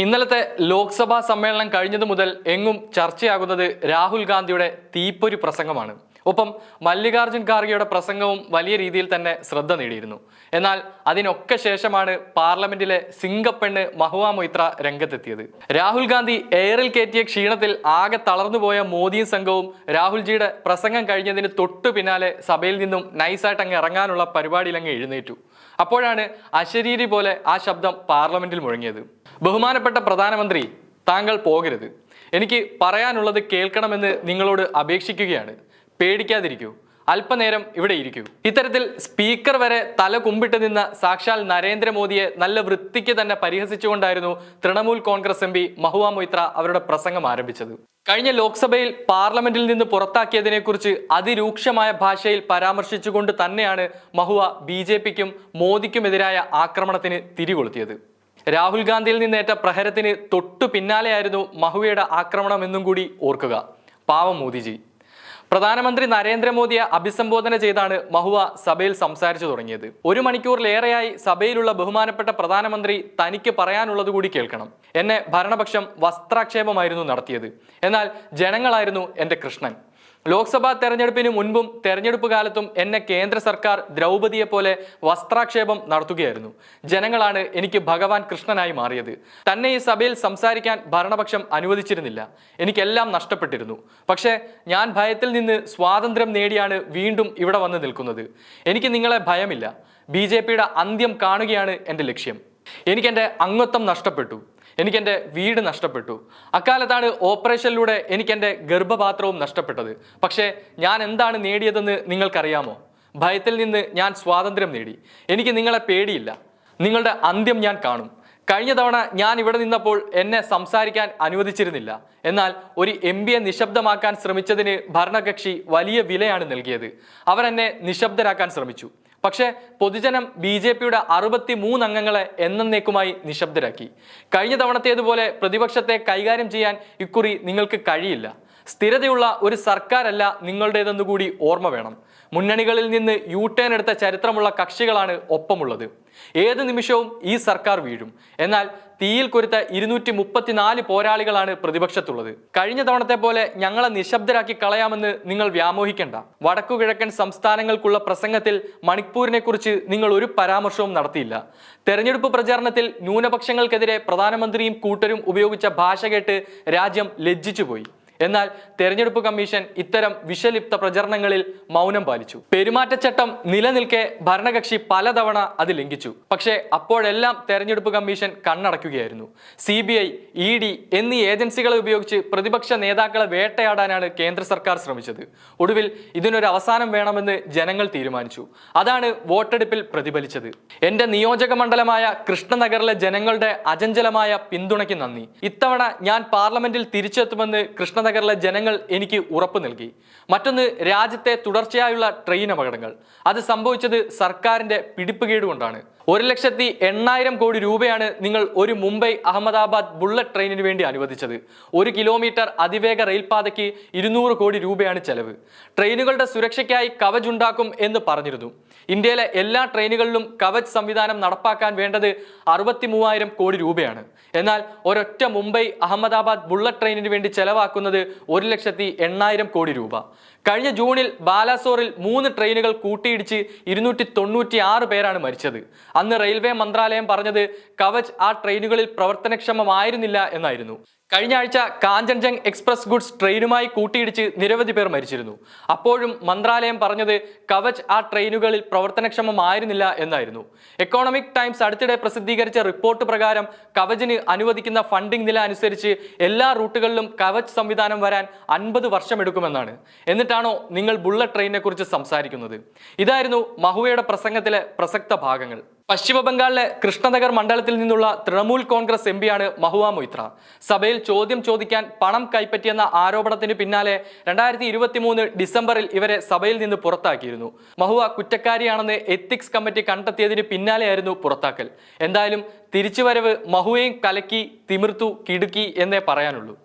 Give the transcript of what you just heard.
ഇന്നലത്തെ ലോക്സഭാ സമ്മേളനം കഴിഞ്ഞതു മുതൽ എങ്ങും ചർച്ചയാകുന്നത് രാഹുൽ ഗാന്ധിയുടെ തീപ്പൊരി പ്രസംഗമാണ്. ഒപ്പം മല്ലികാർജുൻ ഖാർഗെയുടെ പ്രസംഗവും വലിയ രീതിയിൽ തന്നെ ശ്രദ്ധ നേടിയിരുന്നു. എന്നാൽ അതിനൊക്കെ ശേഷമാണ് പാർലമെന്റിലെ സിംഗപ്പെണ്ണ് മഹുവ മൊയ്ത്ര രംഗത്തെത്തിയത്. രാഹുൽ ഗാന്ധി എയറിൽ കയറ്റിയ ക്ഷീണത്തിൽ ആകെ തളർന്നുപോയ മോദിയും സംഘവും രാഹുൽജിയുടെ പ്രസംഗം കഴിഞ്ഞതിന് തൊട്ടു പിന്നാലെ സഭയിൽ നിന്നും നൈസായിട്ട് അങ്ങ് ഇറങ്ങാനുള്ള പരിപാടിയിൽ അങ്ങ് എഴുന്നേറ്റു. അപ്പോഴാണ് അശരീരി പോലെ ആ ശബ്ദം പാർലമെന്റിൽ മുഴങ്ങിയത്. ബഹുമാനപ്പെട്ട പ്രധാനമന്ത്രി താങ്കൾ പോകരുത്. എനിക്ക് പറയാനുള്ളത് കേൾക്കണമെന്ന് നിങ്ങളോട് അപേക്ഷിക്കുകയാണ്. പേടിക്കാതിരിക്കൂ. അല്പനേരം ഇവിടെ ഇരിക്കൂ. ഇത്തരത്തിൽ സ്പീക്കർ വരെ തല കുമ്പിട്ട് നിന്ന സാക്ഷാൽ നരേന്ദ്രമോദിയെ നല്ല വൃത്തിക്ക് തന്നെ പരിഹസിച്ചുകൊണ്ടായിരുന്നു തൃണമൂൽ കോൺഗ്രസ് എം പി മഹുവ മൊയ്ത്ര അവരുടെ പ്രസംഗം ആരംഭിച്ചത്. കഴിഞ്ഞ ലോക്സഭയിൽ പാർലമെന്റിൽ നിന്ന് പുറത്താക്കിയതിനെക്കുറിച്ച് അതിരൂക്ഷമായ ഭാഷയിൽ പരാമർശിച്ചുകൊണ്ട് തന്നെയാണ് മഹുവ ബി ജെ പിക്കും മോദിക്കുമെതിരായ ആക്രമണത്തിന് തിരികൊളുത്തിയത്. രാഹുൽ ഗാന്ധിയിൽ നിന്നേറ്റ പ്രഹരത്തിന് തൊട്ടു പിന്നാലെയായിരുന്നു മഹുവയുടെ ആക്രമണമെന്നും കൂടി ഓർക്കുക. പാവം മോദിജി. പ്രധാനമന്ത്രി നരേന്ദ്രമോദിയെ അഭിസംബോധന ചെയ്താണ് മഹുവ സഭയിൽ സംസാരിച്ചു തുടങ്ങിയത്. ഒരു മണിക്കൂറിലേറെയായി സഭയിലുള്ള ബഹുമാനപ്പെട്ട പ്രധാനമന്ത്രി തനിക്ക് പറയാനുള്ളത് കൂടി കേൾക്കണം. എന്നെ ഭരണപക്ഷം വസ്ത്രാക്ഷേപമായിരുന്നു നടത്തിയത്. എന്നാൽ ജനങ്ങളായിരുന്നു എന്റെ കൃഷ്ണൻ. ലോക്സഭാ തെരഞ്ഞെടുപ്പിന് മുൻപും തെരഞ്ഞെടുപ്പ് കാലത്തും എന്നെ കേന്ദ്ര സർക്കാർ ദ്രൗപതിയെ പോലെ വസ്ത്രാക്ഷേപം നടത്തുകയായിരുന്നു. ജനങ്ങളാണ് എനിക്ക് ഭഗവാൻ കൃഷ്ണനായി മാറിയത്. തന്നെ ഈ സഭയിൽ സംസാരിക്കാൻ ഭരണപക്ഷം അനുവദിച്ചിരുന്നില്ല. എനിക്കെല്ലാം നഷ്ടപ്പെട്ടിരുന്നു. പക്ഷേ ഞാൻ ഭയത്തിൽ നിന്ന് സ്വാതന്ത്ര്യം നേടിയാണ് വീണ്ടും ഇവിടെ വന്ന് നിൽക്കുന്നത്. എനിക്ക് നിങ്ങളെ ഭയമില്ല. ബി അന്ത്യം കാണുകയാണ് എന്റെ ലക്ഷ്യം. എനിക്കെന്റെ അംഗത്വം നഷ്ടപ്പെട്ടു. എനിക്കെന്റെ വീട് നഷ്ടപ്പെട്ടു. അക്കാലത്താണ് ഓപ്പറേഷനിലൂടെ എനിക്കെന്റെ ഗർഭപാത്രവും നഷ്ടപ്പെട്ടത്. പക്ഷേ ഞാൻ എന്താണ് നേടിയതെന്ന് നിങ്ങൾക്കറിയാമോ? ഭയത്തിൽ നിന്ന് ഞാൻ സ്വാതന്ത്ര്യം നേടി. എനിക്ക് നിങ്ങളെ പേടിയില്ല. നിങ്ങളുടെ അന്ത്യം ഞാൻ കാണും. കഴിഞ്ഞ തവണ ഞാൻ ഇവിടെ നിന്നപ്പോൾ എന്നെ സംസാരിക്കാൻ അനുവദിച്ചിരുന്നില്ല. എന്നാൽ ഒരു എം പിയെ നിശബ്ദമാക്കാൻ ശ്രമിച്ചതിന് ഭരണകക്ഷി വലിയ വിലയാണ് നൽകിയത്. അവരെന്നെ നിശബ്ദരാക്കാൻ ശ്രമിച്ചു. പക്ഷേ പൊതുജനം ബി ജെ പിയുടെ അറുപത്തി മൂന്ന് അംഗങ്ങളെ എന്നേക്കുമായി നിശബ്ദരാക്കി. കഴിഞ്ഞ തവണത്തേതുപോലെ പ്രതിപക്ഷത്തെ കൈകാര്യം ചെയ്യാൻ ഇക്കുറി നിങ്ങൾക്ക് കഴിയില്ല. സ്ഥിരതയുള്ള ഒരു സർക്കാരല്ല നിങ്ങളുടേതെന്നുകൂടി ഓർമ്മ വേണം. മുന്നണികളിൽ നിന്ന് യു ടേൺ എടുത്ത ചരിത്രമുള്ള കക്ഷികളാണ് ഒപ്പമുള്ളത്. ഏത് നിമിഷവും ഈ സർക്കാർ വീഴും. എന്നാൽ തീയിൽ കുരുത്ത ഇരുന്നൂറ്റി മുപ്പത്തിനാല് പോരാളികളാണ് പ്രതിപക്ഷത്തുള്ളത്. കഴിഞ്ഞ തവണത്തെ പോലെ ഞങ്ങളെ നിശബ്ദരാക്കി കളയാമെന്ന് നിങ്ങൾ വ്യാമോഹിക്കേണ്ട. വടക്കുകിഴക്കൻ സംസ്ഥാനങ്ങൾക്കുള്ള പ്രസംഗത്തിൽ മണിപ്പൂരിനെ കുറിച്ച് നിങ്ങൾ ഒരു പരാമർശവും നടത്തിയില്ല. തെരഞ്ഞെടുപ്പ് പ്രചാരണത്തിൽ ന്യൂനപക്ഷങ്ങൾക്കെതിരെ പ്രധാനമന്ത്രിയും കൂട്ടരും ഉപയോഗിച്ച ഭാഷ കേട്ട് രാജ്യം ലജ്ജിച്ചുപോയി. എന്നാൽ തെരഞ്ഞെടുപ്പ് കമ്മീഷൻ ഇത്തരം വിഷലിപ്ത പ്രചരണങ്ങളിൽ മൗനം പാലിച്ചു. പെരുമാറ്റച്ചട്ടം നിലനിൽക്കെ ഭരണകക്ഷി പലതവണ അത് ലംഘിച്ചു. പക്ഷേ അപ്പോഴെല്ലാം തെരഞ്ഞെടുപ്പ് commission കണ്ണടക്കുകയായിരുന്നു C B I E D എന്നീ ഏജൻസികളെ ഉപയോഗിച്ച് പ്രതിപക്ഷ നേതാക്കളെ വേട്ടയാടാനാണ് കേന്ദ്ര സർക്കാർ ശ്രമിച്ചത്. ഒടുവിൽ ഇതിനൊരു അവസാനം വേണമെന്ന് ജനങ്ങൾ തീരുമാനിച്ചു. അതാണ് വോട്ടെടുപ്പിൽ പ്രതിഫലിച്ചത്. എന്റെ നിയോജക മണ്ഡലമായ കൃഷ്ണനഗറിലെ ജനങ്ങളുടെ അചഞ്ചലമായ പിന്തുണയ്ക്ക് നന്ദി. ഇത്തവണ ഞാൻ പാർലമെന്റിൽ തിരിച്ചെത്തുമെന്ന് കൃഷ്ണനഗറിലെ ജനങ്ങൾ എനിക്ക് ഉറപ്പ് നൽകി. മറ്റൊന്ന് രാജ്യത്തെ തുടർച്ചയായുള്ള ട്രെയിൻ അപകടങ്ങൾ. അത് സംഭവിച്ചത് സർക്കാരിന്റെ പിടിപ്പുകേട് കൊണ്ടാണ് ഒരു ലക്ഷത്തി എണ്ണായിരം കോടി രൂപയാണ് നിങ്ങൾ ഒരു മുംബൈ അഹമ്മദാബാദ് ബുള്ളറ്റ് ട്രെയിനിന് വേണ്ടി അനുവദിച്ചത്. ഒരു കിലോമീറ്റർ അതിവേഗ റെയിൽപാതയ്ക്ക് ഇരുന്നൂറ് കോടി രൂപയാണ് ചെലവ്. ട്രെയിനുകളുടെ സുരക്ഷയ്ക്കായി കവച് ഉണ്ടാക്കും എന്ന് പറഞ്ഞിരുന്നു. ഇന്ത്യയിലെ എല്ലാ ട്രെയിനുകളിലും കവച് സംവിധാനം നടപ്പാക്കാൻ വേണ്ടത് അറുപത്തി മൂവായിരം കോടി രൂപയാണ്. എന്നാൽ ഒരൊറ്റ മുംബൈ അഹമ്മദാബാദ് ബുള്ളറ്റ് ട്രെയിനിന് വേണ്ടി ചെലവാക്കുന്നത് ഒരു ലക്ഷത്തി എണ്ണായിരം കോടി രൂപ. കഴിഞ്ഞ ജൂണിൽ ബാലാസോറിൽ മൂന്ന് ട്രെയിനുകൾ കൂട്ടിയിടിച്ച് ഇരുന്നൂറ്റി തൊണ്ണൂറ്റി ആറ് പേരാണ് മരിച്ചത്. അന്ന് റെയിൽവേ മന്ത്രാലയം പറഞ്ഞത് കവച് ആ ട്രെയിനുകളിൽ പ്രവർത്തനക്ഷമമായിരുന്നില്ല എന്നായിരുന്നു. കഴിഞ്ഞ ആഴ്ച കാഞ്ചൻജംഗ് എക്സ്പ്രസ് ഗുഡ്സ് ട്രെയിനുമായി കൂട്ടിയിടിച്ച് നിരവധി പേർ മരിച്ചിരുന്നു. അപ്പോഴും മന്ത്രാലയം പറഞ്ഞത് കവച് ആ ട്രെയിനുകളിൽ പ്രവർത്തനക്ഷമമായിരുന്നില്ല എന്നായിരുന്നു. എക്കോണമിക് ടൈംസ് അടുത്തിടെ പ്രസിദ്ധീകരിച്ച റിപ്പോർട്ട് പ്രകാരം കവചിന് അനുവദിക്കുന്ന ഫണ്ടിംഗ് നില അനുസരിച്ച് എല്ലാ റൂട്ടുകളിലും കവച് സംവിധാനം വരാൻ അൻപത് വർഷമെടുക്കുമെന്നാണ്. എന്നിട്ടാണോ നിങ്ങൾ ബുള്ളറ്റ് ട്രെയിനിനെ കുറിച്ച് സംസാരിക്കുന്നത്? ഇതായിരുന്നു മഹുവയുടെ പ്രസംഗത്തിലെ പ്രസക്ത ഭാഗങ്ങൾ. പശ്ചിമ ബംഗാളിലെ കൃഷ്ണനഗർ മണ്ഡലത്തിൽ നിന്നുള്ള തൃണമൂൽ കോൺഗ്രസ് എം പിയാണ് മഹുവ മൊയ്ത്ര. സഭയിൽ ചോദ്യം ചോദിക്കാൻ പണം കൈപ്പറ്റിയെന്ന ആരോപണത്തിന് പിന്നാലെ രണ്ടായിരത്തി ഇരുപത്തി മൂന്ന് ഡിസംബറിൽ ഇവരെ സഭയിൽ നിന്ന് പുറത്താക്കിയിരുന്നു. മഹുവ കുറ്റക്കാരിയാണെന്ന് എത്തിക്സ് കമ്മിറ്റി കണ്ടെത്തിയതിന് പിന്നാലെയായിരുന്നു പുറത്താക്കൽ. എന്തായാലും തിരിച്ചുവരവ് മഹുവയും കലക്കി തിമിർത്തു കിടുക്കി എന്നേ പറയാനുള്ളൂ.